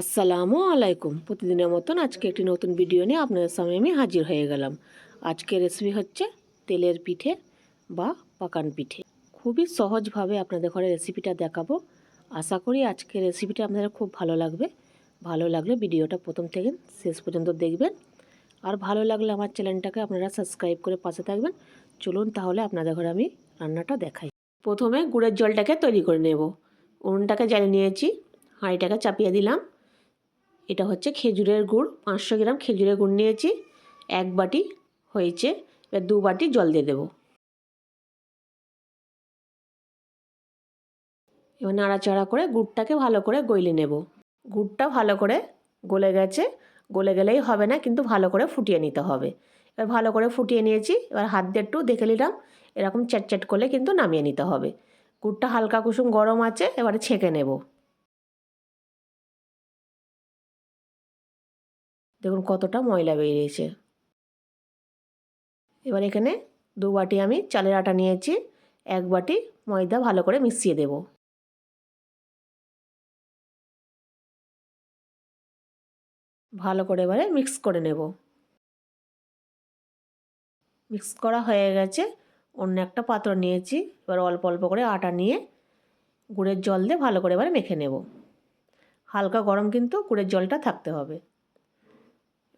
আসসালামু আলাইকুম। প্রতিদিনের মতন আজকে একটি নতুন ভিডিও নিয়ে আপনাদের সামনে আমি হাজির হয়ে গেলাম। আজকের রেসিপি হচ্ছে তেলের পিঠে বা পাকান পিঠে। খুবই সহজভাবে আপনাদের ঘরে রেসিপিটা দেখাবো। আশা করি আজকের রেসিপিটা আপনাদের খুব ভালো লাগবে। ভালো লাগলে ভিডিওটা প্রথম থেকে শেষ পর্যন্ত দেখবেন। আর ভালো লাগলে আমার চ্যানেলটাকে আপনারা সাবস্ক্রাইব করে পাশে থাকবেন। চলুন তাহলে আপনাদের ঘরে আমি রান্নাটা দেখাই। প্রথমে গুড়ের জলটাকে তৈরি করে নেব। উনুনটাকে জ্বালিয়ে নিয়েছি। হাঁড়িটাকে চাপিয়ে দিলাম। এটা হচ্ছে খেজুরের গুড়। পাঁচশো গ্রাম খেজুরের গুড় নিয়েছি। এক বাটি হয়েছে। এবার দু বাটি জল দিয়ে দেবো। এবার নাড়াচাড়া করে গুড়টাকে ভালো করে গইলে নেব। গুড়টা ভালো করে গলে গেছে। গলে গেলেই হবে না, কিন্তু ভালো করে ফুটিয়ে নিতে হবে। এবার ভালো করে ফুটিয়ে নিয়েছি। এবার হাত দিয়ে একটু দেখে নিলাম। এরকম চ্যাট চ্যাট করলে কিন্তু নামিয়ে নিতে হবে। গুড়টা হালকা কুসুম গরম আছে, এবারে ছেঁকে নেব। দেখুন কতটা ময়লা বেরিয়েছে। এবার এখানে দু বাটি আমি চালের আটা নিয়েছি, এক বাটি ময়দা ভালো করে মিশিয়ে দেব। ভালো করে এবারে মিক্স করে নেব। মিক্স করা হয়ে গেছে, অন্য একটা পাত্র নিয়েছি, এবার অল্প অল্প করে আটা নিয়ে গুড়ের জল দিয়ে ভালো করে এবারে মেখে নেব। হালকা গরম কিন্তু গুড়ের জলটা থাকতে হবে।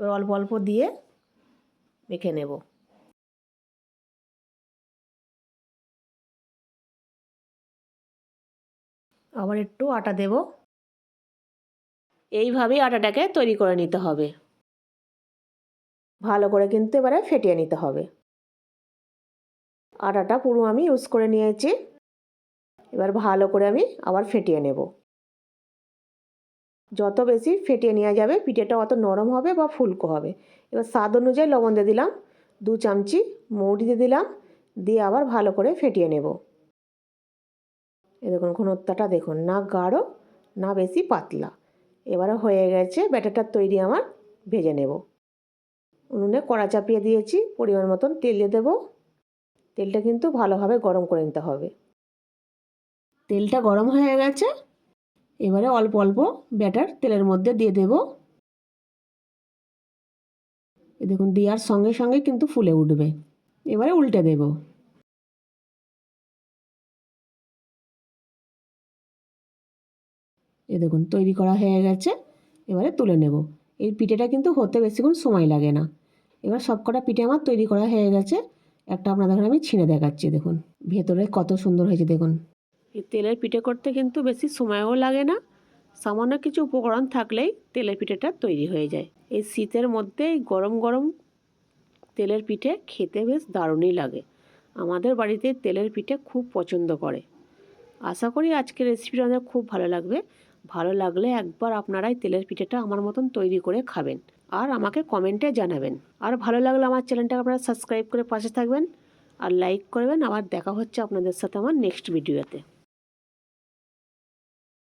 এবার অল্প অল্প দিয়ে মেখে নেব। আবার একটু আটা দেব। এইভাবেই আটাটাকে তৈরি করে নিতে হবে। ভালো করে কিন্তু এবারে ফেটিয়ে নিতে হবে। আটাটা পুরো আমি ইউজ করে নিয়েছি। এবার ভালো করে আমি আবার ফেটিয়ে নেব। যত বেশি ফেটিয়ে নেওয়া যাবে, পিঠেটা অত নরম হবে বা ফুলকো হবে। এবার স্বাদ অনুযায়ী লবণ দিয়ে দিলাম, দু চামচি মৌরি দিয়ে দিলাম, দিয়ে আবার ভালো করে ফেটিয়ে নেব। এ দেখুন ঘনত্বটা দেখুন, না গাঢ়, না বেশি পাতলা। এবারে হয়ে গেছে ব্যাটারটার তৈরি, আমার ভেজে নেব। উনুনে কড়া চাপিয়ে দিয়েছি, পরিমাণ মতন তেল দিয়ে দেবো। তেলটা কিন্তু ভালোভাবে গরম করে নিতে হবে। তেলটা গরম হয়ে গেছে এবারে অল্প অল্প ব্যাটার তেলের মধ্যে দিয়ে দেব। দেখুন, দেওয়ার সঙ্গে সঙ্গে কিন্তু ফুলে উঠবে। এবারে উল্টে দেব। এ দেখুন, তৈরি করা হয়ে গেছে। এবারে তুলে নেব। এই পিঠেটা কিন্তু হতে বেশিক্ষণ সময় লাগে না। এবার সবকটা পিঠে আমার তৈরি করা হয়ে গেছে। একটা আপনাদের আমি ছিঁড়ে দেখাচ্ছি, দেখুন। ভেতরে কত সুন্দর হয়েছে, দেখুন। এই তেলের পিঠে করতে কিন্তু বেশি সময়ও লাগে না। সামান্য কিছু উপকরণ থাকলেই তেলের পিঠেটা তৈরি হয়ে যায়। এই শীতের মধ্যে গরম গরম তেলের পিঠে খেতে বেশ দারুণই লাগে। আমাদের বাড়িতে তেলের পিঠে খুব পছন্দ করে। আশা করি আজকের রেসিপিটা আমাদের খুব ভালো লাগবে। ভালো লাগলে একবার আপনারাই তেলের পিঠেটা আমার মতন তৈরি করে খাবেন আর আমাকে কমেন্টে জানাবেন। আর ভালো লাগলে আমার চ্যানেলটাকে আপনারা সাবস্ক্রাইব করে পাশে থাকবেন আর লাইক করবেন। আবার দেখা হচ্ছে আপনাদের সাথে আমার নেক্সট ভিডিওতে